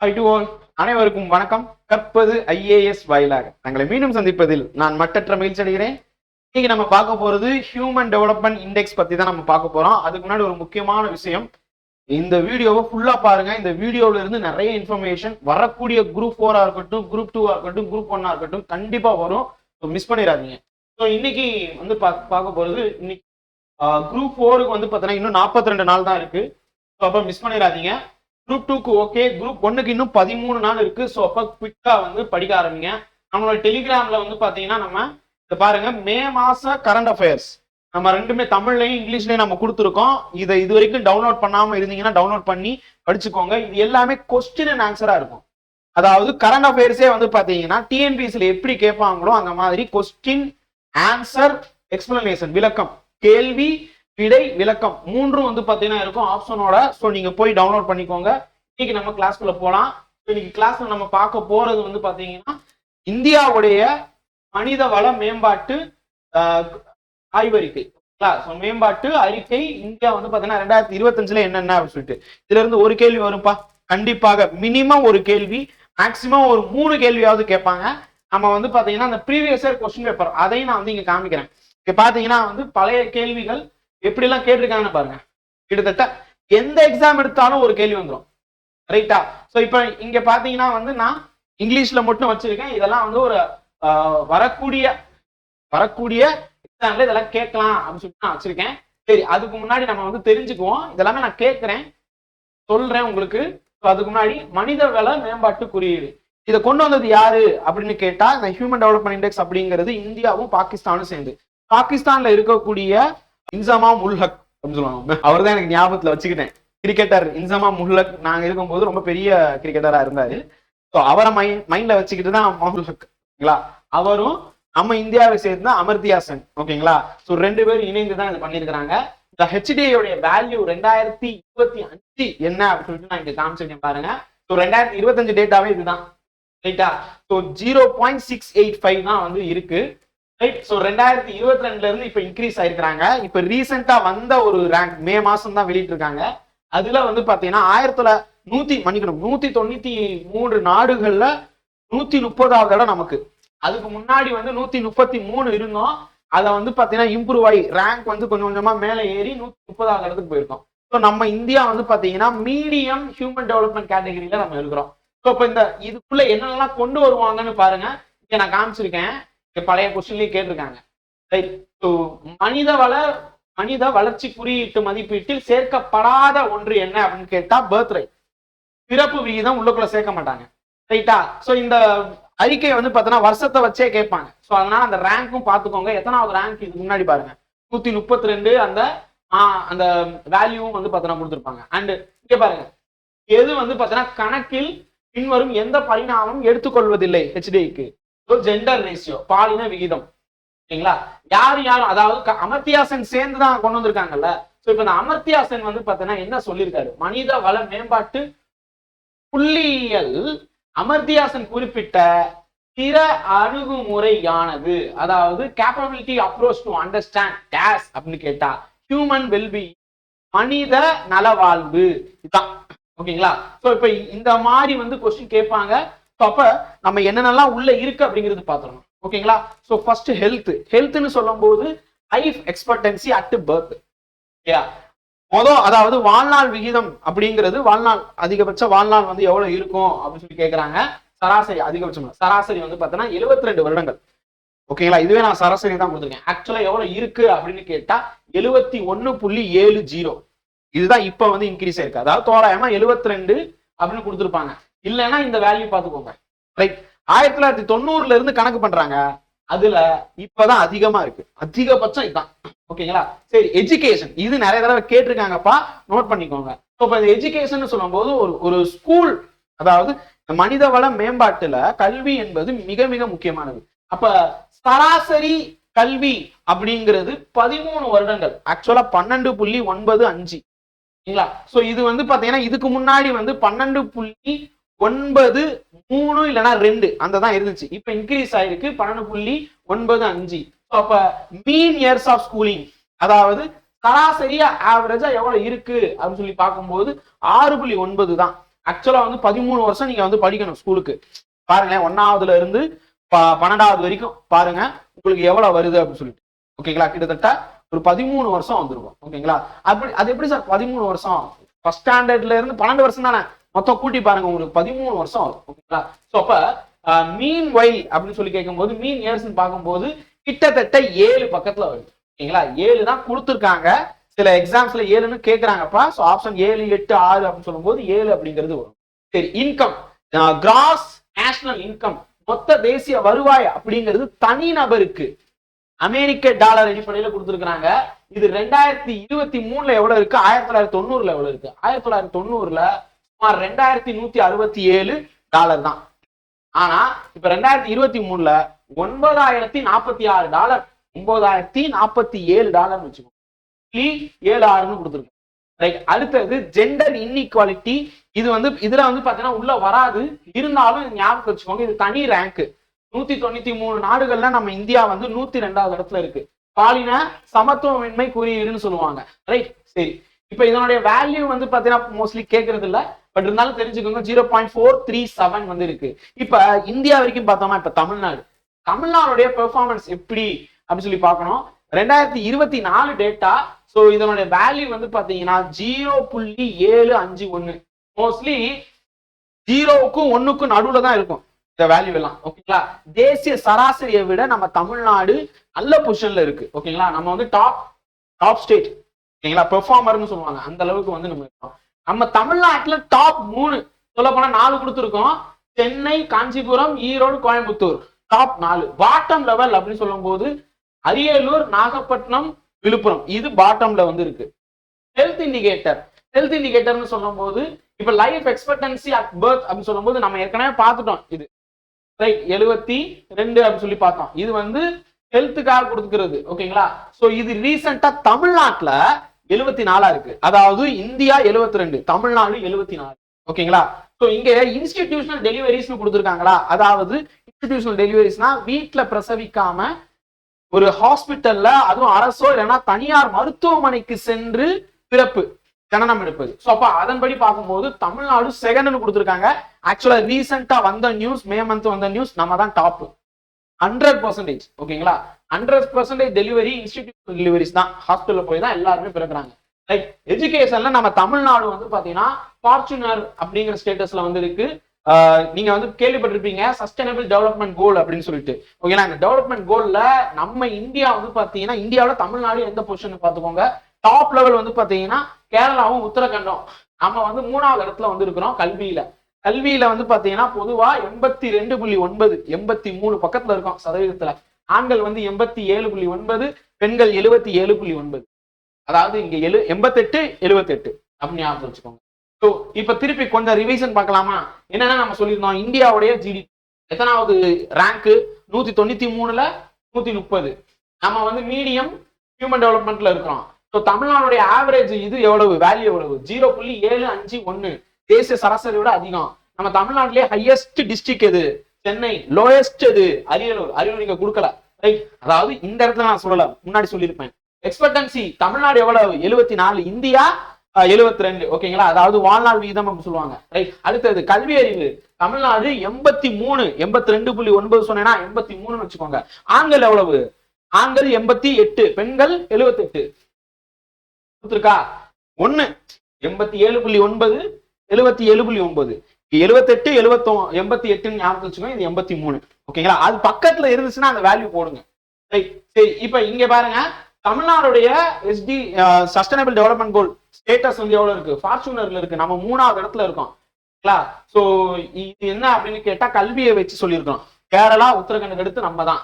High to all அனைவருக்கும் வணக்கம். கற்பது ஐஏஎஸ் வாயிலாக. தங்களை மீண்டும் சந்திப்பதில் நான் மட்டற்ற மகிழ்ச்சி அடைகிறேன். இன்னைக்கு நம்ம பார்க்க போறது ஹியூமன் டெவலப்மெண்ட் இண்டெக்ஸ் பத்தி தான் நம்ம பார்க்க போறோம். அதுக்கு முன்னாடி ஒரு முக்கியமான விஷயம். இந்த வீடியோவை ஃபுல்லா பாருங்க. இந்த வீடியோல இருந்து நிறைய இன்ஃபர்மேஷன் வரக்கூடிய குரூப் ஃபோரா இருக்கட்டும் குரூப் டூவா இருக்கட்டும் குரூப் ஒன்னா இருக்கட்டும் கண்டிப்பா வரும். மிஸ் பண்ணிடாதீங்க. ஸோ இன்னைக்கு வந்து பா- பார்க்க போறது இன்னைக்கு குரூப் ஃபோருக்கு வந்து பார்த்தீங்கன்னா இன்னும் நாற்பத்தி ரெண்டு நாள் தான் இருக்கு. ஸோ அப்போ மிஸ் பண்ணிடாதீங்க. குரூப் டூக்கு ஓகே குரூப் ஒன்னுக்கு இன்னும் பதிமூணு நாள் இருக்கு. ஸோ அப்போ குவிக்கா வந்து படிக்க ஆரம்பிங்க. நம்மளோட டெலிகிராம்ல வந்து பாத்தீங்கன்னா நம்ம இதை பாருங்க. மே மாச கரண்ட் அஃபேர்ஸ் நம்ம ரெண்டுமே தமிழ்லையும் இங்கிலீஷ்லயும் நம்ம கொடுத்துருக்கோம். இதை இது வரைக்கும் டவுன்லோட் பண்ணாம இருந்தீங்கன்னா டவுன்லோட் பண்ணி படிச்சுக்கோங்க. இது எல்லாமே கொஸ்டின் அண்ட் ஆன்சரா இருக்கும். அதாவது கரண்ட் அஃபேர்ஸே வந்து பாத்தீங்கன்னா டிஎன்பிஎஸ்ல எப்படி கேட்பாங்களோ அந்த மாதிரி கொஸ்டின் ஆன்சர் எக்ஸ்பிளனேஷன் விளக்கம் கேள்வி விடை விளக்கம் மூன்றும் வந்து பாத்தீங்கன்னா இருக்கும். ஆப்ஷனோட ஸோ நீங்க போய் டவுன்லோட் பண்ணிக்கோங்க. இன்னைக்கு நம்ம கிளாஸ்க்குள்ள போலாம். இன்னைக்கு கிளாஸ்ல நம்ம பார்க்க போறது வந்து பாத்தீங்கன்னா இந்தியாவுடைய மனித வள மேம்பாட்டு ஆய்வறிக்கை. மேம்பாட்டு அறிக்கை இந்தியா வந்து பாத்தீங்கன்னா ரெண்டாயிரத்தி இருபத்தஞ்சுல என்னென்ன அப்படின்னு சொல்லிட்டு. இதுல இருந்து ஒரு கேள்வி வரும்பா? கண்டிப்பாக. மினிமம் ஒரு கேள்வி மேக்சிமம் ஒரு மூணு கேள்வியாவது கேட்பாங்க. நம்ம வந்து பாத்தீங்கன்னா அந்த ப்ரீவியஸ் இயர் கொஸ்டின் பேப்பர் அதையும் நான் வந்து இங்க காமிக்கிறேன். இங்க பாத்தீங்கன்னா வந்து பழைய கேள்விகள் எப்படிலாம் கேட்டிருக்காங்கன்னு பாருங்க. கிட்டத்தட்ட எந்த எக்ஸாம் எடுத்தாலும் ஒரு கேள்வி வந்துடும் ரைட்டா ஸோ இப்போ இங்க பாத்தீங்கன்னா வந்து நான் இங்கிலீஷ்ல மட்டும் வச்சிருக்கேன். இதெல்லாம் வந்து ஒரு வரக்கூடிய வரக்கூடிய எக்ஸாம்ல இதெல்லாம் கேட்கலாம் அப்படின்னு சொல்லிட்டு நான் வச்சிருக்கேன். சரி அதுக்கு முன்னாடி நம்ம வந்து தெரிஞ்சுக்குவோம். இதெல்லாமே நான் கேட்கிறேன். சொல்றேன் உங்களுக்கு. அதுக்கு முன்னாடி மனித வள மேம்பாட்டு குறியீடு. இதை கொண்டு வந்தது யாரு அப்படின்னு கேட்டா இந்த ஹியூமன் டெவலப்மெண்ட் இண்டெக்ஸ் அப்படிங்கிறது இந்தியாவும் பாகிஸ்தானும் சேர்ந்து. பாகிஸ்தான்ல இருக்கக்கூடிய இன்சமா உல்ஹக் அப்படின்னு சொல்லுவாங்க. அவர் தான் எனக்கு ஞாபகத்துல வச்சுக்கிட்டேன். கிரிக்கெட்டர் இன்சமா முல்ஹக் நாங்க இருக்கும்போது ரொம்ப பெரிய கிரிக்கெட்டரா இருந்தாரு. ஸோ அவரை மை மைண்ட்ல வச்சுக்கிட்டு தான் முல்ஹக் ஓகேங்களா? அவரும் நம்ம இந்தியாவை சேர்ந்த அமர்த்தியா சென் ஓகேங்களா? ஸோ ரெண்டு பேரும் இணைந்து தான் இது பண்ணியிருக்கிறாங்க இந்த ஹெச்டிஐயோடைய வேல்யூ ரெண்டாயிரத்தி இருபத்தி அஞ்சு என்ன அப்படின்னு சொல்லிட்டு நான் இங்க காமிச்சிருக்கேன் பாருங்க. ஸோ ரெண்டாயிரத்தி இருபத்தஞ்சு டேட்டாவே இதுதான் ரைட்டா so zero point six eight five தான் வந்து இருக்கு ரைட் ஸோ ரெண்டாயிரத்தி இருபத்தி ரெண்டுல இருந்து இப்போ இன்க்ரீஸ் ஆயிருக்கிறாங்க. இப்போ ரீசெண்டா வந்த ஒரு ரேங்க் மே மாசம் தான் வெளியிட்டிருக்காங்க. அதுல வந்து பாத்தீங்கன்னா ஆயிரத்துல நூத்தி மன்னிக்கணும் நூத்தி தொண்ணூத்தி மூன்று நாடுகள்ல நூத்தி முப்பதாவது இடம் நமக்கு. அதுக்கு முன்னாடி வந்து நூத்தி முப்பத்தி மூணு இருந்தோம். அதை வந்து பாத்தீங்கன்னா இம்ப்ரூவ் ஆகி ரேங்க் வந்து கொஞ்சம் கொஞ்சமா மேலே ஏறி நூத்தி முப்பதாவது இடத்துக்கு போயிருக்கோம். ஸோ நம்ம இந்தியா வந்து பாத்தீங்கன்னா மீடியம் ஹியூமன் டெவலப்மெண்ட் கேட்டகரியில நம்ம இருக்கிறோம். ஸோ இப்போ இந்த இதுக்குள்ள என்னென்னலாம் கொண்டு வருவாங்கன்னு பாருங்க. இங்க நான் காமிச்சிருக்கேன். பழைய கொஸ்டின்லயும் கேட்டிருக்காங்க. ரைட் ஸோ மனித வள மனித வளர்ச்சி குறியீட்டு மதிப்பீட்டில் சேர்க்கப்படாத ஒன்று என்ன அப்படின்னு கேட்டா பர்த் பிறப்பு விகிதம் உள்ளுக்குள்ள சேர்க்க மாட்டாங்க. ரைட்டா ஸோ இந்த அறிக்கை வந்து பார்த்தோன்னா வருஷத்தை வச்சே கேட்பாங்க. ஸோ அதனால அந்த ரேங்க்கும் பார்த்துக்கோங்க. எத்தனாவது ரேங்க் இதுக்கு முன்னாடி பாருங்க. நூத்தி முப்பத்தி ரெண்டு அந்த ஆஹ், அந்த வேல்யூவும் வந்து பார்த்தோன்னா கொடுத்துருப்பாங்க. அண்ட் இங்க பாருங்க. எது வந்து பார்த்தோன்னா கணக்கில் பின்வரும் எந்த பரிணாமம் எடுத்துக்கொள்வதில்லை ஹெச்டிஐக்கு ஜெண்டர் ரேஷியோ பாலின விகிதம். சரிங்களா யார் யாரும் அதாவது க- அமர்த்தியாசன் சேர்ந்து தான் கொண்டு வந்திருக்காங்கல்ல. ஸோ இப்போ இந்த அமர்த்தியாசன் வந்து பார்த்தீங்கன்னா என்ன சொல்லியிருக்காரு? மனித வள மேம்பாட்டு புள்ளியியல் அமர்த்தியாசன் குறிப்பிட்ட பிற அணுகுமுறையானது. அதாவது capability approach to understand days அப்படின்னு கேட்டா ஹியூமன் வெல்பி மனித நலவாழ்வு இதுதான். ஓகேங்களா? சோ இப்ப இந்த மாதிரி வந்து கொஸ்டின் கேட்பாங்க. ஸோ அப்ப நம்ம என்னென்னலாம் உள்ள இருக்கு அப்படிங்கிறது பார்த்துடணும் ஓகேங்களா? சோ ஃபர்ஸ்ட் ஹெல்த் ஹெல்த்னு சொல்லும்போது லைஃப் எக்ஸ்பெக்டன்சி அட் பர்த் ஓகேயா மொதல் அதாவது வாழ்நாள் விகிதம் அப்படிங்கிறது வாழ்நாள் அதிகபட்ச வாழ்நாள் வந்து எவ்வளவு இருக்கும் அப்படின்னு சொல்லி கேட்குறாங்க சராசரி அதிகபட்சம் சராசரி வந்து பார்த்தோன்னா 72 ரெண்டு வருடங்கள். ஓகேங்களா? இதுவே நான் சராசரி தான் கொடுத்துருக்கேன். ஆக்சுவலா எவ்வளவு இருக்கு அப்படின்னு கேட்டா எழுவத்தி ஒன்னு புள்ளி ஏழு ஜீரோ. இதுதான் இப்ப வந்து இன்க்ரீஸ் ஆயிருக்கு. அதாவது தோராயமா 72 ரெண்டு அப்படின்னு கொடுத்துருப்பாங்க. இல்லைன்னா இந்த வேல்யூ பார்த்துக்கோங்க. ரைட் ஆயிரத்தி தொள்ளாயிரத்தி தொண்ணூறுல இருந்து கணக்கு பண்றாங்க. அதுல இப்பதான் அதிகமா இருக்கு. அதிகபட்சம் இதுதான். ஓகேங்களா? சரி எஜுகேஷன் இது நிறைய தடவை கேட்டிருக்காங்கப்பா. நோட் பண்ணிக்கோங்க. ஸோ இப்போ இந்த எஜுகேஷன் சொல்லும்போது ஒரு ஒரு ஸ்கூல் அதாவது மனித வள மேம்பாட்டுல கல்வி என்பது மிக மிக முக்கியமானது. அப்ப சராசரி கல்வி அப்படிங்கிறது பதிமூணு வருடங்கள். ஆக்சுவலா பன்னெண்டு புள்ளி ஒன்பது அஞ்சு. சரிங்களா சோ இது வந்து பாத்தீங்கன்னா இதுக்கு முன்னாடி வந்து பன்னெண்டு புள்ளி ஒன்பது மூணு இல்லைன்னா ரெண்டு. அந்த தான் இருந்துச்சு. இப்போ இன்க்ரீஸ் ஆயிருக்கு. பன்னெண்டு புள்ளி ஒன்பது அஞ்சு. அப்ப மீன் இயர்ஸ் ஆஃப் ஸ்கூலிங் அதாவது சராசரியா ஆவரேஜா எவ்வளவு இருக்கு? அப்படின்னு சொல்லி பார்க்கும்போது ஆறு புள்ளி ஒன்பது தான். ஆக்சுவலா வந்து பதிமூணு வருஷம் நீங்க வந்து படிக்கணும் ஸ்கூலுக்கு. பாருங்களேன் ஒன்னாவதுல இருந்து ப- பன்னெண்டாவது வரைக்கும் பாருங்க உங்களுக்கு எவ்வளவு வருது அப்படின்னு சொல்லிட்டு. ஓகேங்களா கிட்டத்தட்ட ஒரு பதிமூணு வருஷம் வந்திருக்கும். ஓகேங்களா அப்படி அது எப்படி சார்? பதிமூணு வருஷம். ஃபர்ஸ்ட் ஸ்டாண்டர்ட்ல இருந்து பன்னெண்டு வருஷம் தானே? மொத்தம் கூட்டி பாருங்க உங்களுக்கு பதிமூணு வருஷம் வரும் ஓகேங்களா? ஸோ அப்ப மீன் வைல் அப்படின்னு சொல்லி கேட்கும்போது மீன் இயர்ஸ்ன்னு பார்க்கும்போது கிட்டத்தட்ட ஏழு பக்கத்துல வருது ஓகேங்களா? ஏழு தான் கொடுத்துருக்காங்க. சில எக்ஸாம்ஸ்ல ஏழுன்னு கேட்கறாங்கப்பா ஸோ ஆப்ஷன் ஏழு எட்டு ஆறு அப்படின்னு சொல்லும்போது ஏழு அப்படிங்கிறது வரும். சரி இன்கம் கிராஸ் நேஷனல் இன்கம் மொத்த தேசிய வருவாய் அப்படிங்கிறது தனி நபருக்கு அமெரிக்க டாலர் அடிப்படையில கொடுத்துருக்காங்க இது ரெண்டாயிரத்தி இருபத்தி மூணுல எவ்வளவு இருக்கு? ஆயிரத்தி தொள்ளாயிரத்தி தொண்ணூறுல எவ்வளவு இருக்கு? ஆயிரத்தி தொள்ளாயிரத்தி தொண்ணூறுல சுமார் ரெண்டாயிரத்தி நூத்தி அறுபத்தி ஏழு டாலர் தான். ஆனா இப்ப ரெண்டாயிரத்தி இருபத்தி மூணுல ஒன்பதாயிரத்தி நாற்பத்தி ஆறு டாலர் ஒன்பதாயிரத்தி நாற்பத்தி ஏழு டாலர்னு வச்சுக்கோங்க. புள்ளி ஏழு ஆறுன்னு கொடுத்துருக்கோம் ரைட் அடுத்தது ஜெண்டர் இன்இக்வாலிட்டி இது வந்து இதுல வந்து பாத்தீங்கன்னா உள்ள வராது. இருந்தாலும் இது ஞாபகம் வச்சுக்கோங்க. இது தனி ரேங்க் நூத்தி தொண்ணூத்தி மூணு நாடுகள்ல நம்ம இந்தியா வந்து நூத்தி ரெண்டாவது இடத்துல இருக்கு. பாலின சமத்துவமின்மை குறியீடுன்னு சொல்லுவாங்க. ரைட் சரி. இப்ப இதனுடைய வேல்யூ வந்து பாத்தீங்கன்னா மோஸ்ட்லி கேட்கறது இல்ல. பட் இருந்தாலும் தெரிஞ்சுக்கோங்க zero point four three seven வந்து இருக்கு. இப்ப இந்தியா வரைக்கும் பார்த்தோம்னா இப்ப தமிழ்நாடு. தமிழ்நாடுடைய பெர்ஃபார்மன்ஸ் எப்படி அப்படின்னு சொல்லி பார்க்கணும். ரெண்டாயிரத்தி இருபத்தி நாலு டேட்டா ஸோ இதனுடைய வேல்யூ வந்து பாத்தீங்கன்னா ஜீரோ புள்ளி ஏழு அஞ்சு ஒன்னு மோஸ்ட்லி ஜீரோவுக்கும் ஒன்னுக்கும் நடுவுல தான் இருக்கும். இந்த வேல்யூ எல்லாம் ஓகேங்களா தேசிய சராசரியை விட நம்ம தமிழ்நாடு நல்ல பொசிஷன்ல இருக்கு ஓகேங்களா நம்ம வந்து டாப் டாப் ஸ்டேட் ஓகேங்களா பெர்ஃபார்மர்னு சொல்லுவாங்க. அந்த அளவுக்கு வந்து நம்ம இருக்கோம். நம்ம தமிழ்நாட்டுல டாப் மூணு சொல்ல போனா நாலு கொடுத்துருக்கோம். சென்னை காஞ்சிபுரம் ஈரோடு கோயம்புத்தூர் டாப் நாலு. பாட்டம் லெவல் அப்படின்னு சொல்லும்போது அரியலூர் நாகப்பட்டினம் விழுப்புரம். இது பாட்டம்ல வந்து இருக்கு. ஹெல்த் இண்டிகேட்டர் ஹெல்த் இண்டிகேட்டர்னு சொல்லும்போது இப்ப லைஃப் எக்ஸ்பெக்டன்சி அட் பர்த் அப்படின்னு சொல்லும்போது நம்ம ஏற்கனவே பார்த்துட்டோம் இது. ரைட் எழுபத்தி ரெண்டு அப்படின்னு சொல்லி பார்த்தோம் இது வந்து ஹெல்த்துக்காக கொடுத்துக்கிறது ஓகேங்களா ஸோ இது ரீசெண்டா தமிழ்நாட்டில் எழுபத்தி நாலா இருக்கு. அதாவது இந்தியா எழுபத்தி ரெண்டு தமிழ்நாடு எழுபத்தி நாலு ஓகேங்களா ஸோ இங்க இன்ஸ்டிடியூஷனல் டெலிவரிஸ்னு கொடுத்துருக்காங்களா? அதாவது இன்ஸ்டிடியூஷனல் டெலிவரிஸ்னா வீட்டில் பிரசவிக்காம ஒரு ஹாஸ்பிட்டல்ல அதுவும் அரசோ இல்லைன்னா தனியார் மருத்துவமனைக்கு சென்று பிறப்பு. ஜனனம் எடுப்பது. ஸோ அப்போ அதன்படி பார்க்கும்போது தமிழ்நாடு செகண்ட்னு கொடுத்துருக்காங்க. ஆக்சுவலா ரீசெண்டாக வந்த நியூஸ் மே மந்த் வந்த நியூஸ் நம்ம தான் டாப் ஹண்ட்ரட் பர்சன்டேஜ் ஓகேங்களா hundred percentage delivery institute deliveries தான். ஹாஸ்பிட்டலில் போய் தான் எல்லாருமே பிறக்குறாங்க. ரைட் எஜுகேஷன்ல நம்ம தமிழ்நாடு வந்து பாத்தீங்கன்னா ஃபார்ச்சுனர் அப்படிங்கிற ஸ்டேட்டஸ்ல வந்து இருக்கு ஆஹ் நீங்க வந்து கேள்விப்பட்டிருப்பீங்க சஸ்டைனபிள் டெவலப்மெண்ட் கோல் அப்படின்னு சொல்லிட்டு. ஓகேங்களா? இந்த டெவலப்மெண்ட் கோல்ல நம்ம இந்தியா வந்து பாத்தீங்கன்னா இந்தியாவோட தமிழ்நாடு எந்த பொசிஷன் பாத்துக்கோங்க டாப் லெவல் வந்து பாத்தீங்கன்னா கேரளாவும் உத்தரகண்டம். நம்ம வந்து மூணாவது இடத்துல வந்து இருக்கிறோம் கல்வியில. கல்வியில வந்து பாத்தீங்கன்னா பொதுவா எண்பத்தி ரெண்டு புள்ளி ஒன்பது எண்பத்தி மூணு பக்கத்துல இருக்கோம் சதவீதத்துல. ஆண்கள் வந்து எண்பத்தி ஏழு புள்ளி ஒன்பது பெண்கள் எழுபத்தி ஏழு புள்ளி ஒன்பது. அதாவது இங்க எழு எண்பத்தெட்டு எழுபத்தெட்டு. அப்படின்னு ஞாபகம் வச்சுக்கோங்க. ஸோ இப்ப திருப்பி கொஞ்சம் ரிவிஷன் பார்க்கலாமா? என்னன்னா நம்ம சொல்லியிருந்தோம் இந்தியாவுடைய ஜிடிபி எத்தனாவது ரேங்க்கு நூத்தி தொண்ணூத்தி மூணுல நூத்தி முப்பது. நம்ம வந்து மீடியம் ஹியூமன் டெவலப்மெண்ட்ல இருக்கிறோம். ஸோ தமிழ்நாடுடைய ஆவரேஜ் இது எவ்வளவு? வேல்யூ எவ்வளவு? ஜீரோ புள்ளி ஏழு அஞ்சு ஒன்னு தேசிய சராசரி விட அதிகம். நம்ம தமிழ்நாட்டிலே ஹையஸ்ட் டிஸ்ட்ரிக்ட் எது? சென்னை. லோயஸ்ட் எது? அரியலூர். அரியலூர் நீங்க கொடுக்கல. ரைட் அதாவது இந்த இடத்துல நான் சொல்லல. முன்னாடி சொல்லியிருப்பேன். எக்ஸ்பெக்டன்சி தமிழ்நாடு எவ்வளவு? எழுபத்தி நாலு. இந்தியா எழுபத்தி ரெண்டு. ஓகேங்களா அதாவது வாழ்நாள் வீதம் அப்படின்னு சொல்லுவாங்க. ரைட் அடுத்தது கல்வி அறிவு. தமிழ்நாடு எண்பத்தி மூணு. எண்பத்தி ரெண்டு புள்ளி ஒன்பது சொன்னேன்னா எண்பத்தி மூணுன்னு வச்சுக்கோங்க. ஆண்கள் எவ்வளவு? ஆண்கள் எண்பத்தி எட்டு. பெண்கள் எழுபத்தி எட்டு. கொடுத்துருக்கா? ஒண்ணு. எண்பத்தி ஏழு புள்ளி ஒன்பது எழுபத்தி ஏழு புள்ளி ஒன்பது. எழுபத்தெட்டு எழுபத்தோ எண்பத்தி எட்டுன்னு ஞாபகம் வச்சுக்கோங்க இது எண்பத்தி மூணு. ஓகேங்களா? அது பக்கத்துல இருந்துச்சுன்னா அந்த வேல்யூ போடுங்க. ரைட் சரி இப்ப இங்க பாருங்க. தமிழ்நாடுடைய SD sustainable development goal status வந்து எவ்வளவு இருக்கு? ஃபார்ச்சூனர்ல இருக்கு. நம்ம மூணாவது இடத்துல இருக்கோம். சோ இது என்ன அப்படின்னு கேட்டா கல்வியை வச்சு சொல்லியிருக்கோம் கேரளா உத்தரகண்ட் அடுத்து நம்ம தான்.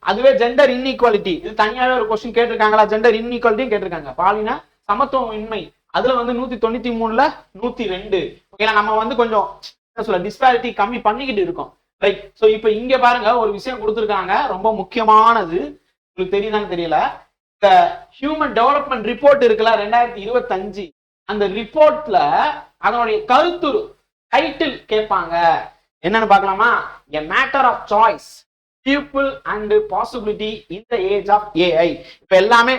அதுவே ஜெண்டர் இன்இக்வாலிட்டி இது தனியாவே ஒரு கொஸ்டின் கேட்டிருக்காங்களா? ஜெண்டர் இன்இக்வாலிட்டியும் கேட்டிருக்காங்க. பாலின சமத்துவம் இன்மை அதுல வந்து நூத்தி தொண்ணூத்தி மூணுல நூத்தி ரெண்டு. ஓகேங்களா? நம்ம வந்து கொஞ்சம் என்ன சொல்ல டிஸ்பாரிட்டி கம்மி பண்ணிக்கிட்டு இருக்கோம். ரைட் ஸோ இப்போ இங்க பாருங்க ஒரு விஷயம் கொடுத்துருக்காங்க. ரொம்ப முக்கியமானது. உங்களுக்கு தெரியுதான்னு தெரியல. இந்த ஹியூமன் டெவலப்மெண்ட் ரிப்போர்ட் இருக்குல்ல ரெண்டாயிரத்தி இருபத்தஞ்சு. அந்த ரிப்போர்ட்ல அதனுடைய கருத்துரு டைட்டில் கேட்பாங்க. என்னன்னு பார்க்கலாமா? A matter of choice people and possibility in the age of AI இப்ப எல்லாமே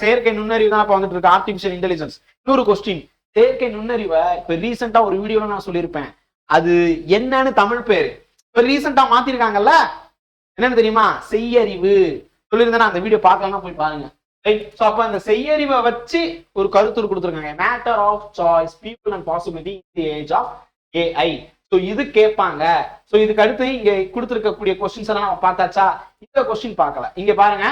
செயற்கை நுண்ணறிவு தான் இப்போ வந்துட்டு இருக்கு ஆர்டிபிஷியல் இன்டெலிஜென்ஸ் இன்னொரு கொஸ்டின் செயற்கை நுண்ணறிவை இப்ப ரீசெண்டா ஒரு வீடியோல நான் சொல்லியிருப்பேன். அது என்னன்னு தமிழ் பேரு. இப்ப ரீசெண்டா மாத்திருக்காங்கல்ல? என்னன்னு தெரியுமா? செய்யறிவு. சொல்லியிருந்தேன்னா அந்த வீடியோ பார்க்கலாம் போய் பாருங்க. ரைட் ஸோ அப்போ அந்த செய்யறிவை வச்சு ஒரு கருத்து கொடுத்துருக்காங்க. Matter of choice people and possibility the age of AI so இது கேட்பாங்க. ஸோ இதுக்கு அடுத்து இங்க கொடுத்துருக்கக்கூடிய கொஸ்டின்ஸ் எல்லாம் நம்ம பார்த்தாச்சா? இந்த கொஸ்டின் பார்க்கல. இங்க பாருங்க.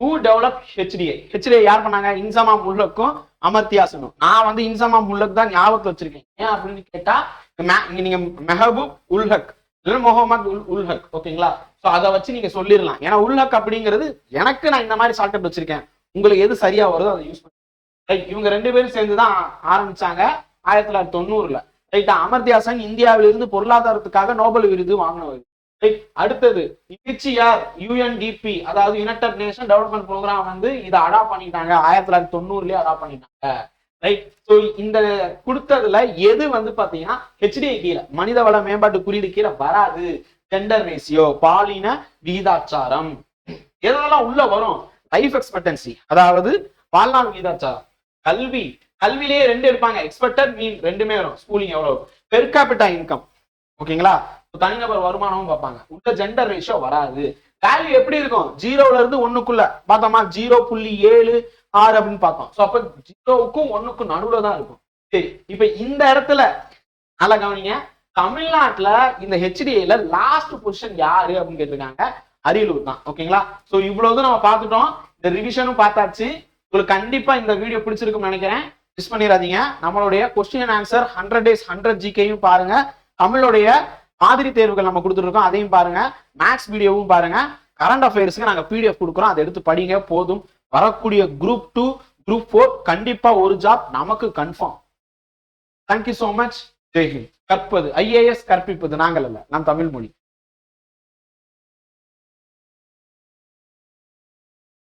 ஹூ டெவலப் ஹெச்டிஏ ஹெச்டிஏ யார் பண்ணாங்க? இன்சமா முல்லக்கும் அமர்த்தியாசனும் நான் வந்து இன்சமா முல்லக் தான் ஞாபகத்தில் வச்சிருக்கேன். ஏன் அப்படின்னு கேட்டா மே- நீங்க மெஹபூப் உல்ஹக் முகமது உல் உல்ஹக் ஓகேங்களா? ஸோ அதை வச்சு நீங்க சொல்லிடலாம். ஏன்னா உல்ஹக் அப்படிங்கிறது எனக்கு நான் இந்த மாதிரி ஷார்ட்கட் வச்சிருக்கேன். உங்களுக்கு எது சரியா வருதோ அதை யூஸ் பண்ணி. இவங்க ரெண்டு பேரும் சேர்ந்து தான் ஆரம்பிச்சாங்க. ஆயிரத்தி தொள்ளாயிரத்தி தொண்ணூறுல. ரைட்டா அமர்த்தியாசன் இந்தியாவிலிருந்து பொருளாதாரத்துக்காக நோபல் விருது வாங்கினவர். ரைட் அடுத்தது இச்சிஆர் யூஎன்டிபி அதாவது யுனைடெட் நேஷன் டெவலப்மெண்ட் ப்ரோக்ராம் வந்து இதை அடாப்ட் பண்ணிட்டாங்க. ஆயிரத்தி தொள்ளாயிரத்தி தொண்ணூறுலயே அடாப்ட் பண்ணிட்டாங்க. ரைட் ஸோ இந்த கொடுத்ததுல எது வந்து பாத்தீங்கன்னா ஹெச்டிஐ கீழே மனித வள மேம்பாட்டு குறியீடு கீழே வராது. ஜெண்டர் ரேசியோ பாலின விகிதாச்சாரம். எதெல்லாம் உள்ள வரும்? லைஃப் எக்ஸ்பெக்டன்சி அதாவது வாழ்நாள் விகிதாச்சாரம். கல்வி கல்வியிலேயே ரெண்டு எடுப்பாங்க. எக்ஸ்பெக்டட் மீன் ரெண்டுமே வரும். ஸ்கூலிங் எவ்வளோ பெர்காபிட்டா இன்கம் ஓகேங்களா? தனிநபர் வருமானமும் பார்ப்பாங்க. உள்ள ஜெண்டர் ரேஷியோ வராது. வேல்யூ எப்படி இருக்கும்? ஜீரோல இருந்து ஒண்ணுக்குள்ள. பார்த்தோமா? ஜீரோ புள்ளி ஏழு ஆறு அப்படின்னு பார்த்தோம். ஸோ அப்ப ஜீரோவுக்கும் ஒண்ணுக்கும் நடுவுல தான் இருக்கும். சரி இப்ப இந்த இடத்துல நல்லா கவனிங்க. தமிழ்நாட்டுல இந்த ஹெச்டிஏல லாஸ்ட் பொசிஷன் யாரு அப்படின்னு கேட்டிருக்காங்க? அரியலூர் தான். ஓகேங்களா? ஸோ இவ்வளவு நம்ம பார்த்துட்டோம். இந்த ரிவிஷனும் பார்த்தாச்சு. உங்களுக்கு கண்டிப்பா இந்த வீடியோ பிடிச்சிருக்கும்னு நினைக்கிறேன். மிஸ் பண்ணிடாதீங்க. நம்மளுடைய question and answer hundred days hundred ஜிகேயும் பாருங்க. தமிழுடைய மாதிரி தேர்வுகள் நம்ம கொடுத்துருக்கோம் அதையும் பாருங்க. மேக்ஸ் வீடியோவும் பாருங்க. கரண்ட் அஃபேர்ஸ்க்கு நாங்கள் பிடிஎஃப் கொடுக்குறோம். அதை எடுத்து படிங்க போதும். வரக்கூடிய குரூப் டூ குரூப் ஃபோர் கண்டிப்பா ஒரு ஜாப் நமக்கு confirm thank you so much ஜெய்ஹிந்த் கற்பது ஐஏஎஸ் கற்பிப்பது நாங்கள் அல்ல. நம் தமிழ் மொழி.